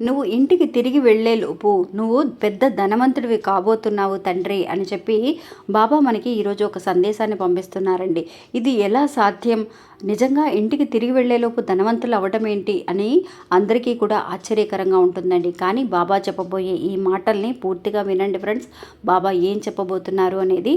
నువ్వు ఇంటికి తిరిగి వెళ్ళేలోపు నువ్వు పెద్ద ధనవంతుడివి కాబోతున్నావు తండ్రి అని చెప్పి బాబా మనకి ఈరోజు ఒక సందేశాన్ని పంపిస్తున్నారండి. ఇది ఎలా సాధ్యం? నిజంగా ఇంటికి తిరిగి వెళ్ళేలోపు ధనవంతులు అవ్వడం ఏంటి అని అందరికీ కూడా ఆశ్చర్యకరంగా ఉంటుందండి. కానీ బాబా చెప్పబోయే ఈ మాటల్ని పూర్తిగా వినండి ఫ్రెండ్స్. బాబా ఏం చెప్పబోతున్నారు అనేది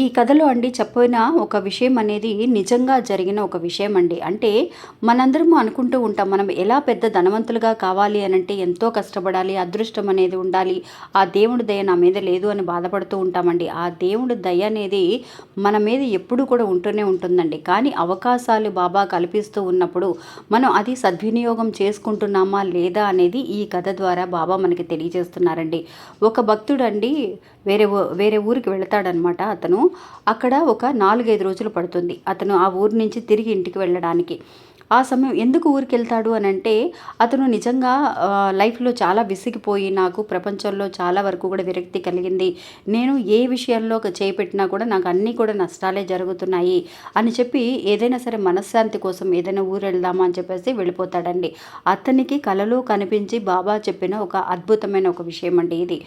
ఈ కథలో అండి చెప్పిన ఒక విషయం అనేది నిజంగా జరిగిన ఒక విషయం అండి. అంటే మనందరము అనుకుంటూ ఉంటాం మనం ఎలా పెద్ద ధనవంతులుగా కావాలి అని అంటే ఎంతో కష్టపడాలి అదృష్టం అనేది ఉండాలి ఆ దేవుడి దయ నా మీద లేదు అని బాధపడుతూ ఉంటామండి ఆ దేవుడి దయ అనేది మన మీద ఎప్పుడు కూడా ఉంటూనే ఉంటుందండి. కానీ అవకాశాలు బాబా కల్పిస్తూ ఉన్నప్పుడు మనం అది సద్వినియోగం చేసుకుంటున్నామా లేదా అనేది ఈ కథ ద్వారా బాబా మనకి తెలియజేస్తున్నారండి. ఒక భక్తుడండి వేరే వేరే ఊరికి వెళతాడనమాట అతను. అక్కడ ఒక నాలుగైదు రోజులు పడుతుంది. అతను ఆ ఊరు నుంచి తిరిగి ఇంటికి వెళ్ళడానికి. ఆ సమయం ఎందుకు ఊరికి వెళ్తాడు అని అంటే అతను నిజంగా లైఫ్లో చాలా విసిగిపోయి నాకు ప్రపంచంలో చాలా వరకు కూడా విరక్తి కలిగింది. నేను ఏ విషయంలో ఒక చేపెట్టినా కూడా నాకు అన్నీ కూడా నష్టాలే జరుగుతున్నాయి అని చెప్పి ఏదైనా సరే మనశ్శాంతి కోసం ఏదైనా ఊరు వెళ్దామా అని చెప్పేసి వెళ్ళిపోతాడండి. అతనికి కలలో కనిపించి బాబా చెప్పిన ఒక అద్భుతమైన ఒక విషయం అండి ఇది.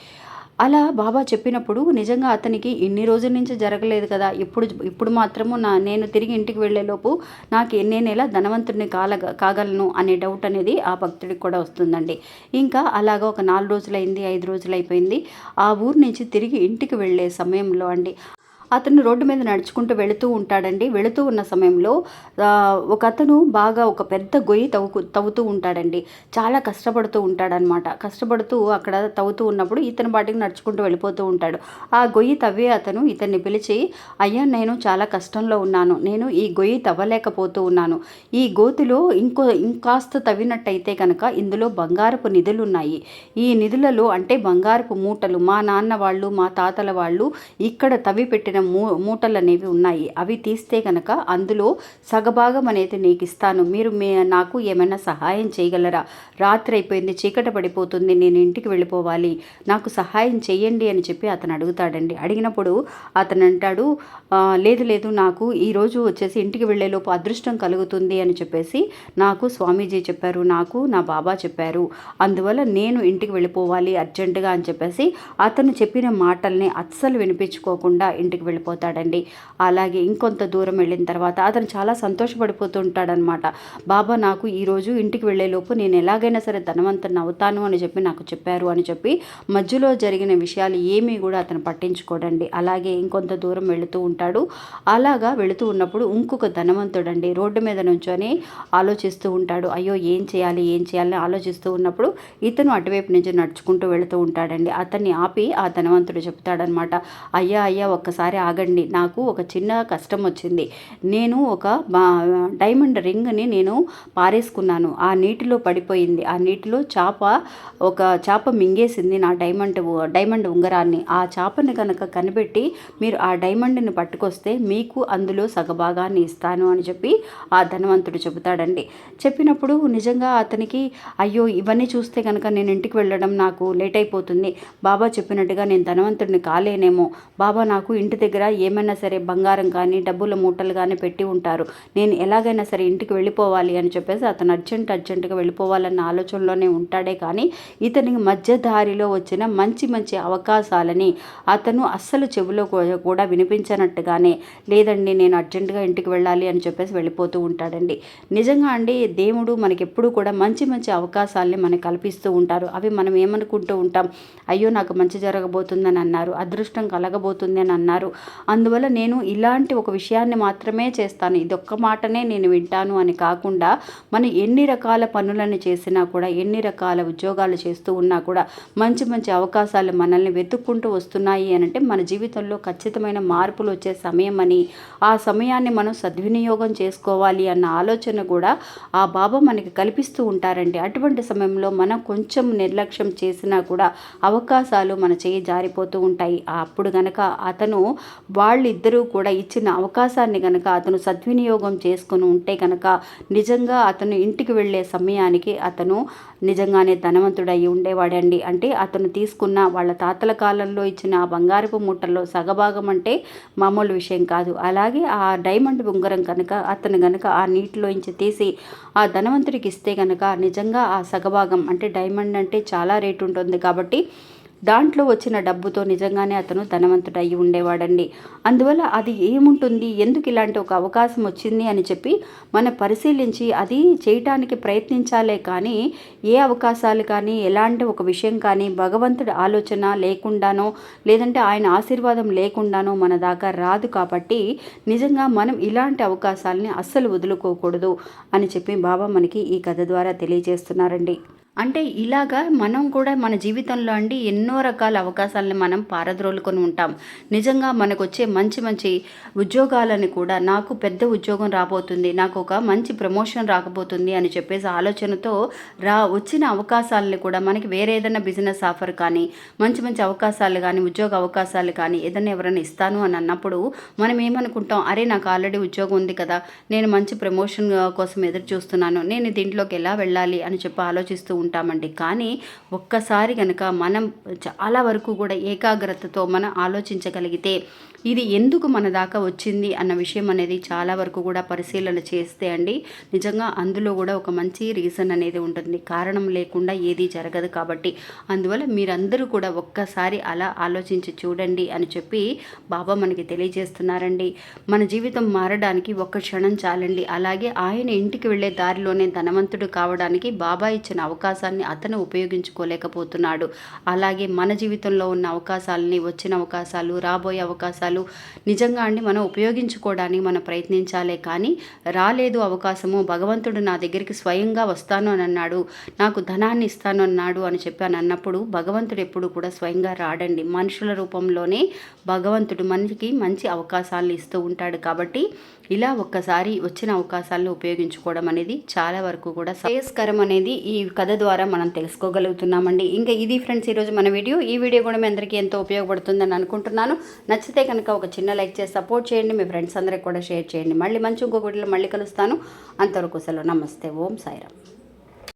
అలా బాబా చెప్పినప్పుడు నిజంగా అతనికి ఇన్ని రోజుల నుంచి జరగలేదు కదా. ఇప్పుడు ఇప్పుడు మాత్రము నా నేను తిరిగి ఇంటికి వెళ్ళేలోపు నాకు నేను ఎలా ధనవంతుడిని కాల కాగలను అనే డౌట్ అనేది ఆ భక్తుడికి కూడా వస్తుందండి. ఇంకా అలాగా ఒక నాలుగు రోజులైంది ఐదు రోజులు అయిపోయింది ఆ ఊరు నుంచి తిరిగి ఇంటికి వెళ్ళే సమయంలో అండి అతను రోడ్డు మీద నడుచుకుంటూ వెళుతూ ఉంటాడండి. వెళుతూ ఉన్న సమయంలో ఒక అతను బాగా ఒక పెద్ద గొయ్యి తవ్వుకు తవ్వుతూ ఉంటాడండి. చాలా కష్టపడుతూ ఉంటాడనమాట. కష్టపడుతూ అక్కడ తవ్వుతూ ఉన్నప్పుడు ఇతని బాటికి నడుచుకుంటూ వెళ్ళిపోతూ ఉంటాడు. ఆ గొయ్యి తవ్వే అతను ఇతన్ని పిలిచి అయ్యా నేను చాలా కష్టంలో ఉన్నాను. నేను ఈ గొయ్యి తవ్వలేకపోతూ ఉన్నాను. ఈ గోతిలో ఇంకో ఇంకాస్త తవ్వినట్టయితే కనుక ఇందులో బంగారపు నిధులు ఉన్నాయి ఈ నిధులలో అంటే బంగారపు మూటలు మా నాన్న వాళ్ళు మా తాతల వాళ్ళు ఇక్కడ తవ్వి పెట్టిన మూ మూటలు అనేవి ఉన్నాయి. అవి తీస్తే కనుక అందులో సగభాగం అనేది నీకు ఇస్తాను మీరు మీ నాకు ఏమైనా సహాయం చేయగలరా? రాత్రి అయిపోయింది చీకట పడిపోతుంది నేను ఇంటికి వెళ్ళిపోవాలి. నాకు సహాయం చేయండి అని చెప్పి అతను అడుగుతాడండి. అడిగినప్పుడు అతను అంటాడు లేదు లేదు నాకు ఈరోజు వచ్చేసి ఇంటికి వెళ్ళేలోపు అదృష్టం కలుగుతుంది అని చెప్పేసి నాకు స్వామీజీ చెప్పారు నాకు నా బాబా చెప్పారు. అందువల్ల నేను ఇంటికి వెళ్ళిపోవాలి అర్జెంటుగా అని చెప్పేసి అతను చెప్పిన మాటల్ని అస్సలు వినిపించుకోకుండా ఇంటికి వెళ్ళిపోతాడండి. అలాగే ఇంకొంత దూరం వెళ్ళిన తర్వాత అతను చాలా సంతోషపడిపోతూ ఉంటాడనమాట బాబా నాకు ఈరోజు ఇంటికి వెళ్ళేలోపు నేను ఎలాగైనా సరే ధనవంతుని అవుతాను అని చెప్పి నాకు చెప్పారు అని చెప్పి మధ్యలో జరిగిన విషయాలు ఏమీ కూడా అతను పట్టించుకోడండి. అలాగే ఇంకొంత దూరం వెళుతూ ఉంటాడు. అలాగా వెళుతూ ఉన్నప్పుడు ఇంకొక ధనవంతుడండి రోడ్డు మీద నుంచొని ఆలోచిస్తూ ఉంటాడు. అయ్యో ఏం చేయాలి ఏం చేయాలని ఆలోచిస్తూ ఉన్నప్పుడు ఇతను అటువైపు నుంచి నడుచుకుంటూ వెళుతూ ఉంటాడండి. అతన్ని ఆపి ఆ ధనవంతుడు చెప్తాడనమాట. అయ్యా అయ్యా ఒక్కసారి ఆగండి. నాకు ఒక చిన్న కష్టం వచ్చింది. నేను ఒక డైమండ్ రింగ్ని నేను పారేసుకున్నాను. ఆ నీటిలో పడిపోయింది. ఆ నీటిలో చేప ఒక చేప మింగేసింది నా డైమండ్ డైమండ్ ఉంగరాన్ని. ఆ చేపని కనుక కనిపెట్టి మీరు ఆ డైమండ్ని పట్టుకొస్తే మీకు అందులో సగభాగాన్ని ఇస్తాను అని చెప్పి ఆ ధనవంతుడు చెబుతాడండి. చెప్పినప్పుడు నిజంగా అతనికి అయ్యో ఇవన్నీ చూస్తే కనుక నేను ఇంటికి వెళ్ళడం నాకు లేట్ అయిపోతుంది. బాబా చెప్పినట్టుగా నేను ధనవంతుడిని కాలేనేమో. బాబా నాకు ఇంటి దగ్గర దగ్గర ఏమైనా సరే బంగారం కానీ డబ్బుల మూటలు కానీ పెట్టి ఉంటారు. నేను ఎలాగైనా సరే ఇంటికి వెళ్ళిపోవాలి అని చెప్పేసి అతను అర్జెంట్ అర్జెంటుగా వెళ్ళిపోవాలన్న ఆలోచనలోనే ఉంటాడే కానీ ఇతనికి మధ్య దారిలో వచ్చిన మంచి మంచి అవకాశాలని అతను అస్సలు చెవిలో కూడా వినిపించనట్టుగానే లేదండి నేను అర్జెంటుగా ఇంటికి వెళ్ళాలి అని చెప్పేసి వెళ్ళిపోతూ ఉంటాడండి. నిజంగా అండి దేవుడు మనకి ఎప్పుడూ కూడా మంచి మంచి అవకాశాలని మనకు కల్పిస్తూ ఉంటారు. అవి మనం ఏమనుకుంటూ ఉంటాం అయ్యో నాకు మంచి జరగబోతుందని అన్నారు. అదృష్టం కలగబోతుంది అని అన్నారు. అందువల్ల నేను ఇలాంటి ఒక విషయాన్ని మాత్రమే చేస్తాను. ఇది ఒక్క మాటనే నేను వింటాను అని కాకుండా మనం ఎన్ని రకాల పనులను చేసినా కూడా ఎన్ని రకాల ఉద్యోగాలు చేస్తూ ఉన్నా కూడా మంచి మంచి అవకాశాలు మనల్ని వెతుక్కుంటూ వస్తున్నాయి అని అంటే మన జీవితంలో ఖచ్చితమైన మార్పులు వచ్చే సమయం అని ఆ సమయాన్ని మనం సద్వినియోగం చేసుకోవాలి అన్న ఆలోచన కూడా ఆ బాబా మనకి కల్పిస్తూ ఉంటారండి. అటువంటి సమయంలో మనం కొంచెం నిర్లక్ష్యం చేసినా కూడా అవకాశాలు మన చేయి జారిపోతూ ఉంటాయి. అప్పుడు గనక అతను వాళ్ళిద్దరూ కూడా ఇచ్చిన అవకాశాన్ని కనుక అతను సద్వినియోగం చేసుకుని ఉంటే కనుక నిజంగా అతను ఇంటికి వెళ్ళే సమయానికి అతను నిజంగానే ధనవంతుడయి ఉండేవాడండి. అంటే అతను తీసుకున్న వాళ్ళ తాతల కాలంలో ఇచ్చిన ఆ బంగారపు మూటల్లో సగభాగం అంటే మామూలు విషయం కాదు. అలాగే ఆ డైమండ్ ఉంగరం కనుక అతను కనుక ఆ నీటిలోంచి తీసి ఆ ధనవంతుడికి ఇస్తే కనుక నిజంగా ఆ సగభాగం అంటే డైమండ్ అంటే చాలా రేటు ఉంటుంది కాబట్టి దాంట్లో వచ్చిన డబ్బుతో నిజంగానే అతను ధనవంతుడు అయి ఉండేవాడండి. అందువల్ల అది ఏముంటుంది? ఎందుకు ఇలాంటి ఒక అవకాశం వచ్చింది అని చెప్పి మనం పరిశీలించి అది చేయటానికి ప్రయత్నించాలే కానీ ఏ అవకాశాలు కానీ ఎలాంటి ఒక విషయం కానీ భగవంతుడి ఆలోచన లేకుండానో లేదంటే ఆయన ఆశీర్వాదం లేకుండానో మన దాకా రాదు కాబట్టి నిజంగా మనం ఇలాంటి అవకాశాలని అస్సలు వదులుకోకూడదు అని చెప్పి బాబా మనకి ఈ కథ ద్వారా తెలియజేస్తున్నారండి. అంటే ఇలాగా మనం కూడా మన జీవితంలో అండి ఎన్నో రకాల అవకాశాలను మనం పారద్రోలుకొని ఉంటాం. నిజంగా మనకు వచ్చే మంచి మంచి ఉద్యోగాలను కూడా నాకు పెద్ద ఉద్యోగం రాబోతుంది నాకు ఒక మంచి ప్రమోషన్ రాకపోతుంది అని చెప్పేసి ఆలోచనతో రా వచ్చిన అవకాశాలను కూడా మనకి వేరే ఏదైనా బిజినెస్ ఆఫర్ కానీ మంచి మంచి అవకాశాలు కానీ ఉద్యోగ అవకాశాలు కానీ ఏదైనా ఎవరైనా ఇస్తాను అని అన్నప్పుడు మనం ఏమనుకుంటాం అరే నాకు ఆల్రెడీ ఉద్యోగం ఉంది కదా నేను మంచి ప్రమోషన్ కోసం ఎదురు చూస్తున్నాను నేను దీంట్లోకి ఎలా వెళ్ళాలి అని చెప్పి ఆలోచిస్తూ ఉంటామండి కానీ ఒక్కసారి కనుక మనం చాలా వరకు కూడా ఏకాగ్రతతో మనం ఆలోచించగలిగితే ఇది ఎందుకు మన దాకా వచ్చింది అన్న విషయం అనేది చాలా వరకు కూడా పరిశీలన చేస్తే అండి నిజంగా అందులో కూడా ఒక మంచి రీజన్ అనేది ఉంటుంది. కారణం లేకుండా ఏది జరగదు కాబట్టి. అందువల్ల మీరందరూ కూడా ఒక్కసారి అలా ఆలోచించి చూడండి అని చెప్పి బాబా మనకి తెలియజేస్తున్నారండి. మన జీవితం మారడానికి ఒక్క క్షణం చాలండి. అలాగే ఆయన ఇంటికి వెళ్ళే దారిలోనే ధనవంతుడు కావడానికి బాబా ఇచ్చిన అవకాశం అవకాశాన్ని అతను ఉపయోగించుకోలేకపోతున్నాడు. అలాగే మన జీవితంలో ఉన్న అవకాశాలని వచ్చిన అవకాశాలు రాబోయే అవకాశాలు నిజంగా అండి మనం ఉపయోగించుకోవడానికి మనం ప్రయత్నించాలే కానీ రాలేదు అవకాశము భగవంతుడు నా దగ్గరికి స్వయంగా వస్తాను అని అన్నాడు నాకు ధనాన్ని ఇస్తాను అన్నాడు అని చెప్పాను అన్నప్పుడు భగవంతుడు ఎప్పుడు కూడా స్వయంగా రాడండి. మనుషుల రూపంలోనే భగవంతుడు మనకి మంచి అవకాశాలను ఇస్తూ ఉంటాడు కాబట్టి ఇలా ఒక్కసారి వచ్చిన అవకాశాలను ఉపయోగించుకోవడం అనేది చాలా వరకు కూడా శ్రేయస్కరం అనేది ఈ కథ ద్వారా మనం తెలుసుకోగలుగుతున్నామండి. ఇంకా ఇది ఫ్రెండ్స్ ఈరోజు మన వీడియో. ఈ వీడియో కూడా మీ అందరికీ ఎంతో ఉపయోగపడుతుందని అనుకుంటున్నాను. నచ్చితే కనుక ఒక చిన్న లైక్ చేసి సపోర్ట్ చేయండి. మీ ఫ్రెండ్స్ అందరికి కూడా షేర్ చేయండి. మళ్ళీ మంచి ఇంకొక గుడిలో మళ్ళీ కలుస్తాను. అంతవరకు సెలవు. నమస్తే. ఓం సాయిరామ్.